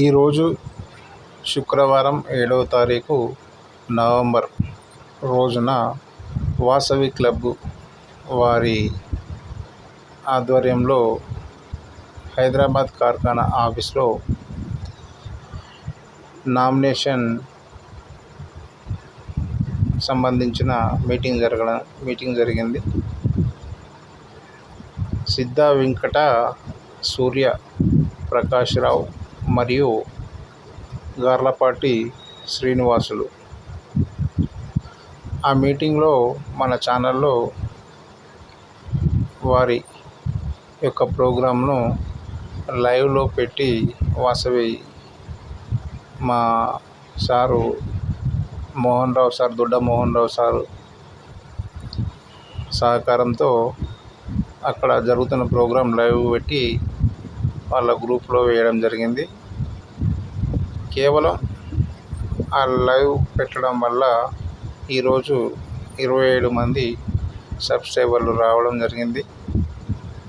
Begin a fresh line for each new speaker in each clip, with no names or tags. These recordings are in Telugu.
ఈరోజు శుక్రవారం ఏడవ తారీఖు నవంబర్ రోజున వాసవి క్లబ్ వారి ఆధ్వర్యంలో హైదరాబాద్ కార్ఖానా ఆఫీస్లో నామినేషన్ సంబంధించిన మీటింగ్ జరగడం మీటింగ్ జరిగింది. సిద్ధా వెంకట సూర్య ప్రకాష్ రావు మరియు గార్లపాటి శ్రీనివాసులు. ఆ మీటింగ్లో మన ఛానల్లో వారి యొక్క ప్రోగ్రాంను లైవ్లో పెట్టి వాసవి మా sir Mohan Rao sir Dodda Mohan Rao sir సహకారంతో అక్కడ జరుగుతున్న ప్రోగ్రాం లైవ్ పెట్టి వాళ్ళ గ్రూప్లో వేయడం జరిగింది. కేవలం ఆ లైవ్ పెట్టడం వల్ల ఈరోజు ఇరవై ఏడు మంది సబ్స్క్రైబర్లు రావడం జరిగింది.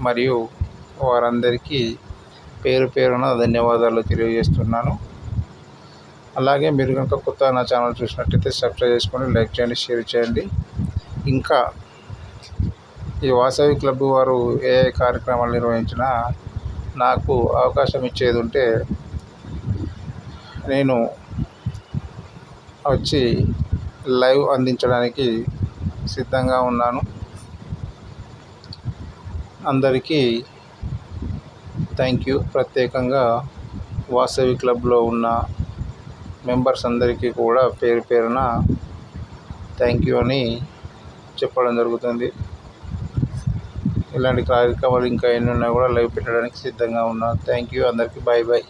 మరియు వారందరికీ పేరు పేరున ధన్యవాదాలు తెలియజేస్తున్నాను. అలాగే మీరు కనుక కొత్త నా ఛానల్ చూసినట్టయితే సబ్స్క్రైబ్ చేసుకొని లైక్ చేయండి షేర్ చేయండి. ఇంకా ఈ వాసవి క్లబ్ వారు ఏ ఏ కార్యక్రమాలు నిర్వహించినా నాకు అవకాశం ఇచ్చేది ఉంటే నేను వచ్చి లైవ్ అందించడానికి సిద్ధంగా ఉన్నాను. అందరికీ థ్యాంక్ యూ. ప్రత్యేకంగా వాసవి క్లబ్లో ఉన్న మెంబర్స్ అందరికీ కూడా పేరు పేరున థ్యాంక్ యూ అని చెప్పడం జరుగుతుంది. ఇలాంటి కార్యక్రమాలు ఇంకా ఎన్ని ఉన్నా కూడా లైవ్ పెట్టడానికి సిద్ధంగా ఉన్నాను థ్యాంక్ యూ. అందరికీ బాయ్ బాయ్